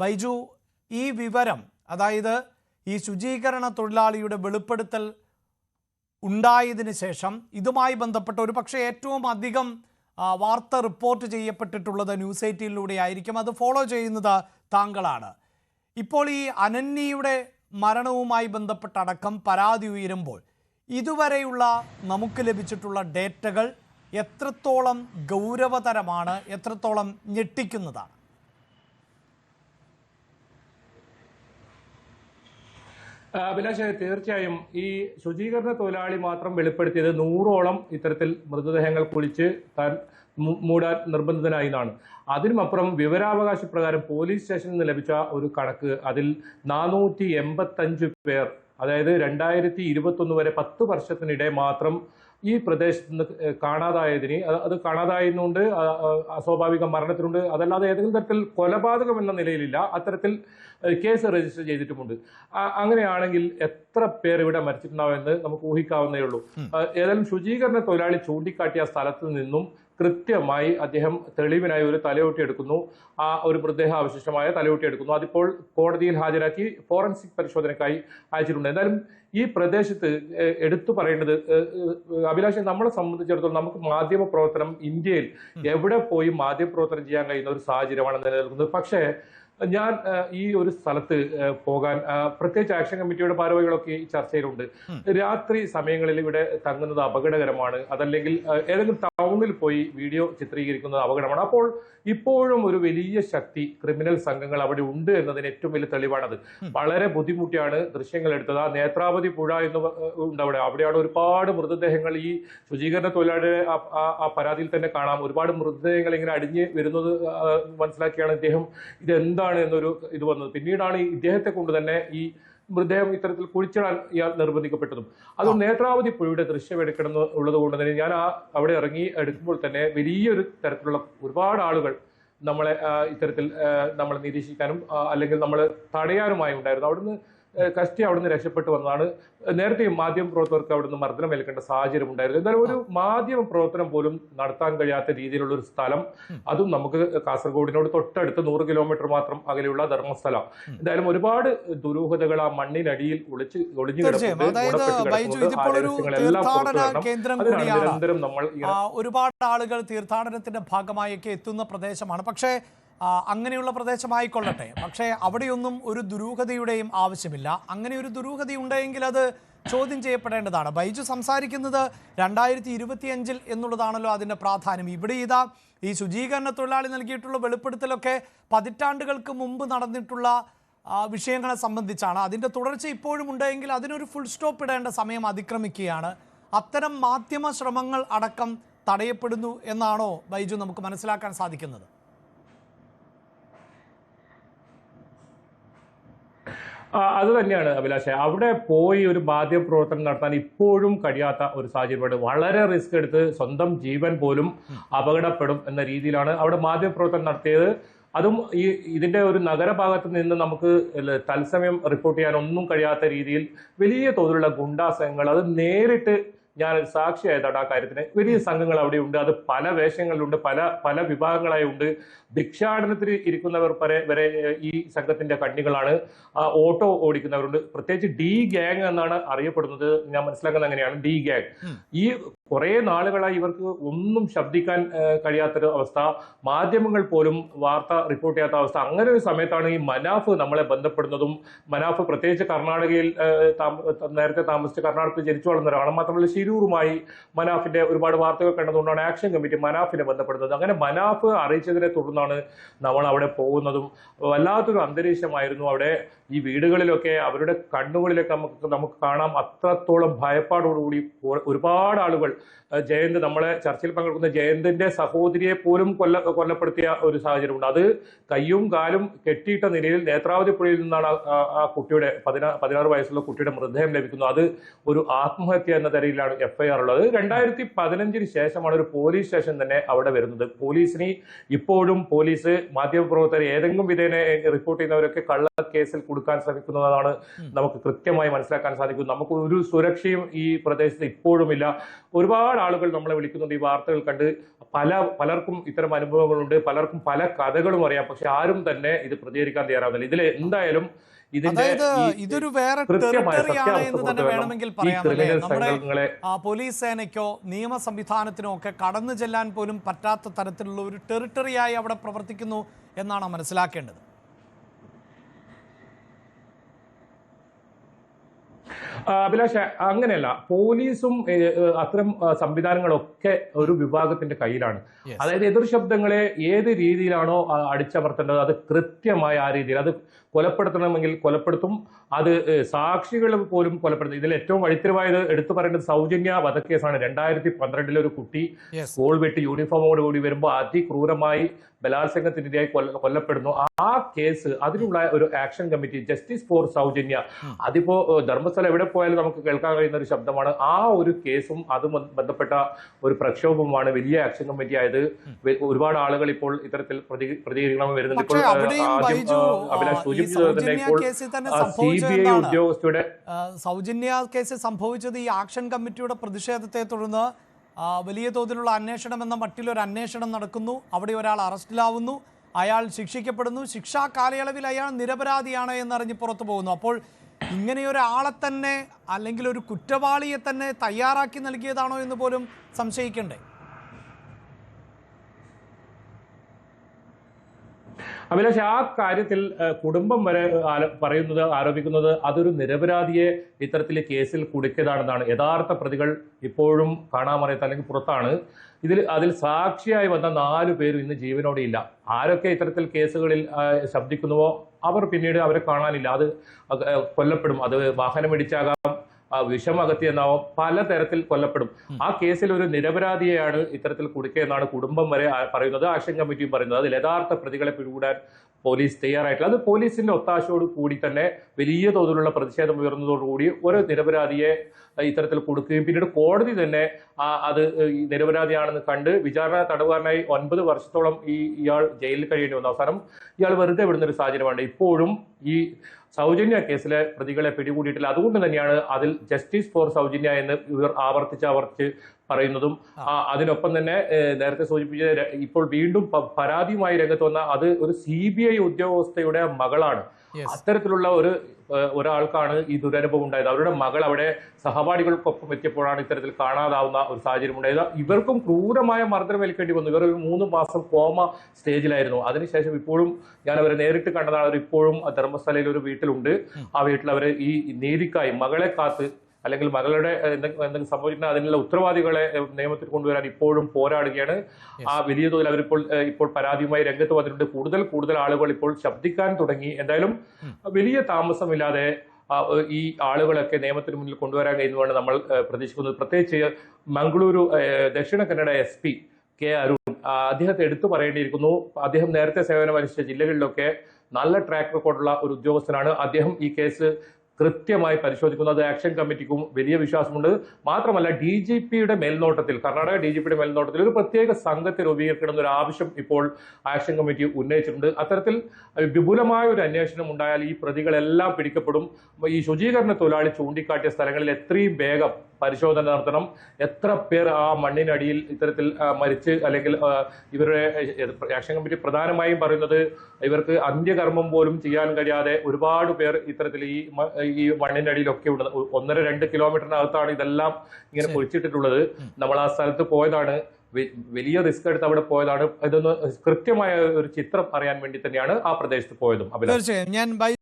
ബൈജു ഈ വിവരം അതായത് ഈ ശുചീകരണ തൊഴിലാളിയുടെ വെളിപ്പെടുത്തൽ ഉണ്ടായതിന് ശേഷം ഇതുമായി ബന്ധപ്പെട്ട ഒരു പക്ഷേ ഏറ്റവും അധികം വാർത്ത റിപ്പോർട്ട് ചെയ്യപ്പെട്ടിട്ടുള്ളത് ന്യൂസ് എയ്റ്റീനിലൂടെ ആയിരിക്കും. അത് ഫോളോ ചെയ്യുന്നത് താങ്കളാണ്. ഇപ്പോൾ ഈ അനന്യയുടെ മരണവുമായി ബന്ധപ്പെട്ടടക്കം പരാതി ഉയരുമ്പോൾ ഇതുവരെയുള്ള നമുക്ക് ലഭിച്ചിട്ടുള്ള ഡേറ്റകൾ എത്രത്തോളം ഗൗരവതരമാണ് എത്രത്തോളം ഞെട്ടിക്കുന്നതാണ്? അഭിലാഷ് തീർച്ചയായും ഈ ശുചീകരണ തൊഴിലാളി മാത്രം വെളിപ്പെടുത്തിയത് നൂറോളം ഇത്തരത്തിൽ മൃതദേഹങ്ങൾ കുളിച്ച് താൻ മൂടാൻ നിർബന്ധിതനായി എന്നാണ്. അതിനുമപ്പുറം വിവരാവകാശ പ്രകാരം പോലീസ് സ്റ്റേഷനിൽ നിന്ന് ലഭിച്ച ഒരു കണക്ക് അതിൽ നാനൂറ്റി എൺപത്തഞ്ച് പേർ അതായത് രണ്ടായിരത്തി ഇരുപത്തൊന്ന് വരെ പത്ത് വർഷത്തിനിടെ മാത്രം ഈ പ്രദേശത്ത് നിന്ന് കാണാതായതിന് അത് കാണാതായതുകൊണ്ട് അസ്വാഭാവിക മരണത്തിനുണ്ട് അതല്ലാതെ ഏതെങ്കിലും തരത്തിൽ കൊലപാതകം എന്ന നിലയിലില്ല. അത്തരത്തിൽ കേസ് രജിസ്റ്റർ ചെയ്തിട്ടുമുണ്ട്. അങ്ങനെയാണെങ്കിൽ എത്ര പേർ ഇവിടെ മരിച്ചിട്ടുണ്ടാവുമെന്ന് നമുക്ക് ഊഹിക്കാവുന്നേ ഉള്ളൂ ഏതായാലും ശുചീകരണ തൊഴിലാളി ചൂണ്ടിക്കാട്ടിയ സ്ഥലത്ത് നിന്നും കൃത്യമായി അദ്ദേഹം തെളിവിനായി ഒരു തലയോട്ടി എടുക്കുന്നു. ആ ഒരു മൃതദേഹ അവശിഷ്ടമായ തലയോട്ടി എടുക്കുന്നു. അതിപ്പോൾ കോടതിയിൽ ഹാജരാക്കി ഫോറൻസിക് പരിശോധനയ്ക്കായി അയച്ചിട്ടുണ്ട്. എന്തായാലും ഈ പ്രദേശത്ത് എടുത്തു പറയേണ്ടത് അഭിലാഷ് നമ്മളെ സംബന്ധിച്ചിടത്തോളം നമുക്ക് മാധ്യമ പ്രവർത്തനം ഇന്ത്യയിൽ എവിടെ പോയി മാധ്യമ പ്രവർത്തനം ചെയ്യാൻ കഴിയുന്ന ഒരു സാഹചര്യമാണ് നിലനിൽക്കുന്നത്. പക്ഷേ ഞാൻ ഈ ഒരു സ്ഥലത്ത് പോകാൻ പ്രത്യേകിച്ച് ആക്ഷൻ കമ്മിറ്റിയുടെ ഭാരവാഹികളൊക്കെ ഈ ചർച്ചയിലുണ്ട്. രാത്രി സമയങ്ങളിൽ ഇവിടെ തങ്ങുന്നത് അപകടകരമാണ്. അതല്ലെങ്കിൽ ഏതെങ്കിലും ടൗണിൽ പോയി വീഡിയോ ചിത്രീകരിക്കുന്നത് അപകടമാണ്. അപ്പോൾ ഇപ്പോഴും ഒരു വലിയ ശക്തി ക്രിമിനൽ സംഘങ്ങൾ അവിടെ ഉണ്ട് എന്നതിന് ഏറ്റവും വലിയ തെളിവാണത്. വളരെ ബുദ്ധിമുട്ടിയാണ് ദൃശ്യങ്ങൾ എടുത്തത്. ആ നേത്രാവതി പുഴ എന്ന് ഉണ്ട് അവിടെ. അവിടെയാണ് ഒരുപാട് മൃതദേഹങ്ങൾ ഈ ശുചീകരണ തൊഴിലാളിയുടെ ആ- പരാതിയിൽ തന്നെ കാണാം. ഒരുപാട് മൃതദേഹങ്ങൾ ഇങ്ങനെ അടിഞ്ഞ് വരുന്നത് മനസ്സിലാക്കിയാണ് ഇദ്ദേഹം. ഇതെന്താണ് എന്നൊരു ഇത് വന്നത്. പിന്നീടാണ് ഈ ഇദ്ദേഹത്തെ കൊണ്ട് തന്നെ ഈ മൃതദേഹം ഇത്തരത്തിൽ കുഴിച്ചിടാൻ ഇയാൾ നിർബന്ധിക്കപ്പെട്ടതും. അത് നേത്രാവതി പുഴയുടെ ദൃശ്യം എടുക്കണം ഉള്ളത് കൊണ്ട് തന്നെ ഞാൻ ആ അവിടെ ഇറങ്ങി എടുക്കുമ്പോൾ തന്നെ വലിയൊരു തരത്തിലുള്ള ഒരുപാട് ആളുകൾ നമ്മളെ ഇത്തരത്തിൽ നമ്മളെ നിരീക്ഷിക്കാനും അല്ലെങ്കിൽ നമ്മൾ തടയാനുമായി ഉണ്ടായിരുന്നു. അവിടുന്ന് കഷ്ടി അവിടുന്ന് രക്ഷപ്പെട്ടു വന്നതാണ്. നേരത്തെ മാധ്യമ പ്രവർത്തകർക്ക് അവിടുന്ന് മർദ്ദനം ഏൽക്കേണ്ട സാഹചര്യം ഉണ്ടായിരുന്നു. എന്നാൽ ഒരു മാധ്യമ പ്രവർത്തനം പോലും നടത്താൻ കഴിയാത്ത രീതിയിലുള്ള ഒരു സ്ഥലം. അതും നമുക്ക് കാസർഗോഡിനോട് തൊട്ടടുത്ത് നൂറ് കിലോമീറ്റർ മാത്രം അകലെയുള്ള ധർമ്മസ്ഥലം. എന്തായാലും ഒരുപാട് ദുരൂഹതകൾ ആ മണ്ണിനടിയിൽ ഒളിച്ച് ഒളിഞ്ഞു കിടക്കുന്നത് ഒരുപാട് ആളുകൾ തീർത്ഥാടനത്തിന്റെ ഭാഗമായൊക്കെ എത്തുന്ന പ്രദേശമാണ്. പക്ഷേ അങ്ങനെയുള്ള പ്രദേശമായിക്കൊള്ളട്ടെ. പക്ഷേ അവിടെയൊന്നും ഒരു ദുരൂഹതയുടെയും ആവശ്യമില്ല. അങ്ങനെ ഒരു ദുരൂഹത ഉണ്ടെങ്കിൽ അത് ചോദ്യം ചെയ്യപ്പെടേണ്ടതാണ്. ബൈജു സംസാരിക്കുന്നത് രണ്ടായിരത്തി ഇരുപത്തിയഞ്ചിൽ എന്നുള്ളതാണല്ലോ അതിന്റെ പ്രാധാന്യം. ഇവിടെ ഇതാ ഈ ശുചീകരണ തൊഴിലാളി നൽകിയിട്ടുള്ള വെളിപ്പെടുത്തലൊക്കെ പതിറ്റാണ്ടുകൾക്ക് മുമ്പ് നടന്നിട്ടുള്ള വിഷയങ്ങളെ സംബന്ധിച്ചാണ്. അതിന്റെ തുടർച്ച ഇപ്പോഴും ഉണ്ടെങ്കിൽ അതിനൊരു ഫുൾ സ്റ്റോപ്പ് ഇടേണ്ട സമയം അതിക്രമിക്കുകയാണ്. അത്തരം മാധ്യമ ശ്രമങ്ങൾ അടക്കം തടയപ്പെടുന്നു എന്നാണോ ബൈജു നമുക്ക് മനസ്സിലാക്കാൻ സാധിക്കുന്നത്? അത് തന്നെയാണ് അഭിലാഷ്. അവിടെ പോയി ഒരു മാധ്യമ പ്രവർത്തനം നടത്താൻ ഇപ്പോഴും കഴിയാത്ത ഒരു സാഹചര്യമാണ്. വളരെ റിസ്ക് എടുത്ത് സ്വന്തം ജീവൻ പോലും അപകടപ്പെടും എന്ന രീതിയിലാണ് അവിടെ മാധ്യമ പ്രവർത്തനം നടത്തിയത്. അതും ഈ ഇതിന്റെ ഒരു നഗരഭാഗത്ത് നിന്ന് നമുക്ക് തത്സമയം റിപ്പോർട്ട് ചെയ്യാൻ ഒന്നും കഴിയാത്ത രീതിയിൽ വലിയ തോതിലുള്ള ഗുണ്ടാസംഘങ്ങൾ അത് നേരിട്ട് ഞാൻ ഒരു സാക്ഷിയായതാണ് ആ കാര്യത്തിന് വലിയ സംഘങ്ങൾ അവിടെ ഉണ്ട് അത് പല വേഷങ്ങളിലുണ്ട്. പല പല വിഭാഗങ്ങളായി ഉണ്ട്. ഭിക്ഷാടനത്തിൽ ഇരിക്കുന്നവർ വരെ വരെ ഈ സംഘത്തിന്റെ കണ്ണികളാണ്. ആ, ഓട്ടോ ഓടിക്കുന്നവരുണ്ട്. പ്രത്യേകിച്ച് ഡി ഗ്യാങ് എന്നാണ് അറിയപ്പെടുന്നത്. ഞാൻ മനസ്സിലാക്കുന്നത് അങ്ങനെയാണ്. D gang. ഈ കുറെ നാളുകളായി ഇവർക്ക് ഒന്നും ശബ്ദിക്കാൻ കഴിയാത്തൊരു അവസ്ഥ. മാധ്യമങ്ങൾ പോലും വാർത്ത റിപ്പോർട്ട് ചെയ്യാത്ത അവസ്ഥ. അങ്ങനെ ഒരു സമയത്താണ് ഈ മനാഫ് നമ്മളെ ബന്ധപ്പെടുന്നതും. മനാഫ് പ്രത്യേകിച്ച് കർണാടകയിൽ നേരത്തെ താമസിച്ച് കർണാടകത്തിൽ ജനിച്ചു വളർന്ന ഒരാളാണ് മാത്രമല്ല ശിരൂറുമായി മനാഫിന്റെ ഒരുപാട് വാർത്തകൾ കണ്ടതുകൊണ്ടാണ് ആക്ഷൻ കമ്മിറ്റി മനാഫിനെ ബന്ധപ്പെടുന്നത്. അങ്ങനെ മനാഫ് അറിയിച്ചതിനെ തുടർന്നാണ് നമ്മൾ അവിടെ പോകുന്നതും വല്ലാത്തൊരു അന്തരീക്ഷമായിരുന്നു അവിടെ. ഈ വീടുകളിലൊക്കെ അവരുടെ കണ്ണുകളിലൊക്കെ നമുക്ക് നമുക്ക് കാണാം. അത്രത്തോളം ഭയപ്പാടോടുകൂടി ഒരുപാട് ആളുകൾ ജയന്ത് നമ്മളെ ചർച്ചയിൽ പങ്കെടുക്കുന്ന ജയന്തിന്റെ സഹോദരിയെ പോലും കൊല്ല കൊല്ലപ്പെടുത്തിയ ഒരു സാഹചര്യമുണ്ട്. അത് കയ്യും കാലും കെട്ടിയിട്ട നിലയിൽ നേത്രാവതി പുഴയിൽ നിന്നാണ് ആ- കുട്ടിയുടെ പതിനാ പതിനാറ് വയസ്സുള്ള കുട്ടിയുടെ മൃതദേഹം ലഭിക്കുന്നത്. അത് ഒരു ആത്മഹത്യ എന്ന തരയിലാണ് എഫ്ഐആർ ഉള്ളത്. രണ്ടായിരത്തി പതിനഞ്ചിന് ശേഷമാണ് ഒരു പോലീസ് സ്റ്റേഷൻ തന്നെ അവിടെ വരുന്നത്. പോലീസിന് ഇപ്പോഴും പോലീസ് മാധ്യമപ്രവർത്തകർ ഏതെങ്കിലും വിധേന റിപ്പോർട്ട് ചെയ്യുന്നവരൊക്കെ കള്ള കേസിൽ കൊടുക്കാൻ ശ്രമിക്കുന്നതാണ് നമുക്ക് കൃത്യമായി മനസ്സിലാക്കാൻ സാധിക്കും. നമുക്ക് ഒരു സുരക്ഷയും ഈ പ്രദേശത്ത് ഇപ്പോഴുമില്ല ഒരുപാട് ആളുകൾ നമ്മളെ വിളിക്കുന്നുണ്ട്. ഈ വാർത്തകൾ കണ്ട് പല പലർക്കും ഇത്തരം അനുഭവങ്ങളുണ്ട്. പലർക്കും പല കഥകളും അറിയാം. പക്ഷെ ആരും തന്നെ ഇത് പ്രതികരിക്കാൻ തയ്യാറാവുന്നില്ല. ഇതിൽ എന്തായാലും ഇതിന്റെ അതായത് ഇതൊരു വേറെ ടെറിട്ടറി ആണ് എന്ന് തന്നെ വേണമെങ്കിൽ പറയാം പറയാമല്ലേ നമ്മുടെ പോലീസ് സേനയ്ക്കോ നിയമ സംവിധാനത്തിനോ ഒക്കെ കടന്നു ചെല്ലാൻ പോലും പറ്റാത്ത തരത്തിലുള്ള ഒരു ടെറിട്ടറിയായി അവിടെ പ്രവർത്തിക്കുന്നു എന്നാണ് മനസ്സിലാക്കേണ്ടത്. അഭിലാഷ് അങ്ങനെയല്ല. പോലീസും അത്തരം സംവിധാനങ്ങളൊക്കെ ഒരു വിഭാഗത്തിന്റെ കയ്യിലാണ്. അതായത് എതിർ ശബ്ദങ്ങളെ ഏത് രീതിയിലാണോ അടിച്ചമർത്തേണ്ടത് അത് കൃത്യമായ ആ രീതിയിൽ അത് കൊലപ്പെടുത്തണമെങ്കിൽ കൊലപ്പെടുത്തും. അത് സാക്ഷികൾ പോലും കൊലപ്പെടുത്തും. ഇതിൽ ഏറ്റവും വഴിത്തിരിവായത് എടുത്തു പറയേണ്ടത് സൗജന്യ വധക്കേസാണ്. രണ്ടായിരത്തി പന്ത്രണ്ടിലെ ഒരു കുട്ടി സ്കൂൾ വിട്ട് യൂണിഫോമോട് കൂടി വരുമ്പോൾ അതിക്രൂരമായി ബലാത്സംഗത്തിനിരയായി കൊല്ല- കൊല്ലപ്പെടുന്നു. ആ കേസ് അതിനുള്ള ഒരു ആക്ഷൻ കമ്മിറ്റി ജസ്റ്റിസ് ഫോർ സൗജന്യ അതിപ്പോ ധർമ്മസ്ഥലം എവിടെ പോയാലും നമുക്ക് കേൾക്കാൻ കഴിയുന്ന ഒരു ശബ്ദമാണ്. ആ ഒരു കേസും അതും ബന്ധപ്പെട്ട ഒരു പ്രക്ഷോഭവുമാണ് വലിയ ആക്ഷൻ കമ്മിറ്റി ആയത്. ഒരുപാട് ആളുകൾ ഇപ്പോൾ ഇത്തരത്തിൽ പ്രതികരിക്കണം വരുന്നുണ്ട്. ഇപ്പോൾ അഭിലാഷ് സൂചിപ്പിച്ചത് തന്നെ ഇപ്പോൾ സി ബി ഐ ഉദ്യോഗസ്ഥയുടെ സൗജന്യ കേസ് സംഭവിച്ചത് ഈ ആക്ഷൻ കമ്മിറ്റിയുടെ പ്രതിഷേധത്തെ തുടർന്ന് വലിയ തോതിലുള്ള അന്വേഷണം എന്ന മട്ടിലൊരു അന്വേഷണം നടക്കുന്നു. അവിടെ ഒരാൾ അറസ്റ്റിലാവുന്നു. അയാൾ ശിക്ഷിക്കപ്പെടുന്നു. ശിക്ഷാ കാലയളവിൽ അയാൾ നിരപരാധിയാണ് എന്നറിഞ്ഞ് പുറത്തു പോകുന്നു. അപ്പോൾ ഇങ്ങനെയൊരാളെ തന്നെ അല്ലെങ്കിൽ ഒരു കുറ്റവാളിയെ തന്നെ തയ്യാറാക്കി നൽകിയതാണോ എന്ന് പോലും സംശയിക്കണ്ടേ? അഭിലാഷ് ആ കാര്യത്തിൽ കുടുംബം വരെ പറയുന്നത് ആരോപിക്കുന്നത് അതൊരു നിരപരാധിയെ ഇത്തരത്തിൽ കേസിൽ കുടുക്കിയതാണെന്നാണ്. യഥാർത്ഥ പ്രതികൾ ഇപ്പോഴും കാണാമറിയത്ത് അല്ലെങ്കിൽ പുറത്താണ്. ഇതിൽ അതിൽ സാക്ഷിയായി വന്ന നാലു പേരും ഇന്ന് ജീവനോടെ ഇല്ല. ആരൊക്കെ ഇത്തരത്തിൽ കേസുകളിൽ ശബ്ദിക്കുന്നുവോ അവർ പിന്നീട് അവരെ കാണാനില്ല. അത്, കൊല്ലപ്പെടും. അത് വാഹനമിടിച്ചാകാം. ആ, വിഷം അകത്തിയെന്നാവും പലതരത്തിൽ കൊല്ലപ്പെടും. ആ കേസിൽ ഒരു നിരപരാധിയെയാണ് ഇത്തരത്തിൽ കുടുക്കിയെന്നാണ് കുടുംബം വരെ പറയുന്നത്. ആക്ഷൻ കമ്മിറ്റിയും പറയുന്നത്. അതിൽ യഥാർത്ഥ പ്രതികളെ പിടികൂടാൻ പോലീസ് തയ്യാറായിട്ടില്ല. അത് പോലീസിന്റെ ഒത്താശയോട് കൂടി തന്നെ വലിയ തോതിലുള്ള പ്രതിഷേധം ഉയർന്നതോടുകൂടി ഒരു നിരപരാധിയെ ഇത്തരത്തിൽ കൊടുക്കുകയും പിന്നീട് കോടതി തന്നെ അത് നിരപരാധിയാണെന്ന് കണ്ട് വിചാരണ തടവുകാരനായി ഒൻപത് വർഷത്തോളം ഈ ഇയാൾ ജയിലിൽ കഴിയേണ്ടി വന്നു അവസാനം ഇയാൾ വെറുതെ വിടുന്ന ഒരു സാഹചര്യമാണ്. ഇപ്പോഴും ഈ സൗജന്യ കേസിലെ പ്രതികളെ പിടികൂടിയിട്ടില്ല. അതുകൊണ്ട് തന്നെയാണ് അതിൽ ജസ്റ്റിസ് ഫോർ സൗജന്യ എന്ന് ഇവർ ആവർത്തിച്ച് ആവർത്തിച്ച് പറയുന്നതും. അതിനൊപ്പം തന്നെ നേരത്തെ സൂചിപ്പിച്ച ഇപ്പോൾ വീണ്ടും പരാതിയുമായി രംഗത്ത് വന്ന അത് ഒരു സി ബി ഐ ഉദ്യോഗസ്ഥയുടെ മകളാണ്. അത്തരത്തിലുള്ള ഒരു ഒരാൾക്കാണ് ഈ ദുരനുഭവം ഉണ്ടായത്. അവരുടെ മകൾ അവിടെ സഹപാഠികൾക്കൊപ്പം എത്തിയപ്പോഴാണ് ഇത്തരത്തിൽ കാണാതാവുന്ന ഒരു സാഹചര്യം ഉണ്ടായത്. ഇവർക്കും ക്രൂരമായ മർദ്ദനം ഏൽക്കേണ്ടി വന്നു. ഇവർ ഒരു മൂന്ന് മാസം കോമ സ്റ്റേജിലായിരുന്നു. അതിനുശേഷം ഇപ്പോഴും ഞാൻ അവരെ നേരിട്ട് കണ്ടതാണ്. അവർ ഇപ്പോഴും ധർമ്മസ്ഥലയിൽ ഒരു വീട്ടിലുണ്ട്. ആ വീട്ടിൽ അവരെ ഈ നീതിക്കായി മകളെ കാത്ത് അല്ലെങ്കിൽ മകളുടെ എന്തെങ്കിലും എന്തെങ്കിലും സംഭവിക്കുന്ന അതിനുള്ള ഉത്തരവാദികളെ നിയമത്തിൽ കൊണ്ടുവരാൻ ഇപ്പോഴും പോരാടുകയാണ്. ആ വലിയ തോതിൽ അവരിപ്പോൾ ഇപ്പോൾ പരാതിയുമായി രംഗത്ത് വന്നിട്ടുണ്ട്. കൂടുതൽ കൂടുതൽ ആളുകൾ ഇപ്പോൾ ശബ്ദിക്കാൻ തുടങ്ങി. എന്തായാലും വലിയ താമസമില്ലാതെ ഈ ആളുകളൊക്കെ നിയമത്തിന് മുന്നിൽ കൊണ്ടുവരാൻ കഴിയുന്നതാണ് നമ്മൾ പ്രതീക്ഷിക്കുന്നത് പ്രത്യേകിച്ച് Mangaluru Dakshina Kannada S P K Arun അദ്ദേഹത്തെ എടുത്തു പറയേണ്ടിയിരിക്കുന്നു. അദ്ദേഹം നേരത്തെ സേവനം അനുഷ്ഠിച്ച ജില്ലകളിലൊക്കെ നല്ല ട്രാക്ക് റെക്കോർഡുള്ള ഒരു ഉദ്യോഗസ്ഥനാണ്. അദ്ദേഹം ഈ കേസ് കൃത്യമായി പരിശോധിക്കുന്നു. അത് ആക്ഷൻ കമ്മിറ്റിക്കും വലിയ വിശ്വാസമുണ്ട്. മാത്രമല്ല ഡി ജി പിയുടെ മേൽനോട്ടത്തിൽ കർണാടക ഡി ജി പിയുടെ മേൽനോട്ടത്തിൽ ഒരു പ്രത്യേക സംഘത്തെ രൂപീകരിക്കണം ഒരു ആവശ്യം ഇപ്പോൾ ആക്ഷൻ കമ്മിറ്റി ഉന്നയിച്ചിട്ടുണ്ട്. അത്തരത്തിൽ വിപുലമായ ഒരു അന്വേഷണം ഉണ്ടായാൽ ഈ പ്രതികളെല്ലാം പിടിക്കപ്പെടും. ഈ ശുചീകരണ തൊഴിലാളി ചൂണ്ടിക്കാട്ടിയ സ്ഥലങ്ങളിൽ എത്രയും വേഗം പരിശോധന നടത്തണം. എത്ര പേർ ആ മണ്ണിനടിയിൽ ഇത്തരത്തിൽ മരിച്ച് അല്ലെങ്കിൽ ഇവരുടെ ആക്ഷൻ കമ്മിറ്റി പ്രധാനമായും പറയുന്നത് ഇവർക്ക് അന്ത്യകർമ്മം പോലും ചെയ്യാൻ കഴിയാതെ ഒരുപാട് പേർ ഇത്തരത്തിൽ ഈ ഈ മണ്ണിനടിയിലൊക്കെ ഉള്ളത്. ഒന്നര രണ്ട് കിലോമീറ്ററിനകത്താണ് ഇതെല്ലാം ഇങ്ങനെ. കുഴിച്ചിട്ടിട്ടുള്ളത് നമ്മൾ ആ സ്ഥലത്ത് പോയതാണ്. വലിയ റിസ്ക് എടുത്ത് അവിടെ പോയതാണ്. ഇതൊന്ന് കൃത്യമായ ഒരു ചിത്രം അറിയാൻ വേണ്ടി തന്നെയാണ് ആ പ്രദേശത്ത് പോയതും തീർച്ചയായും. ഞാൻ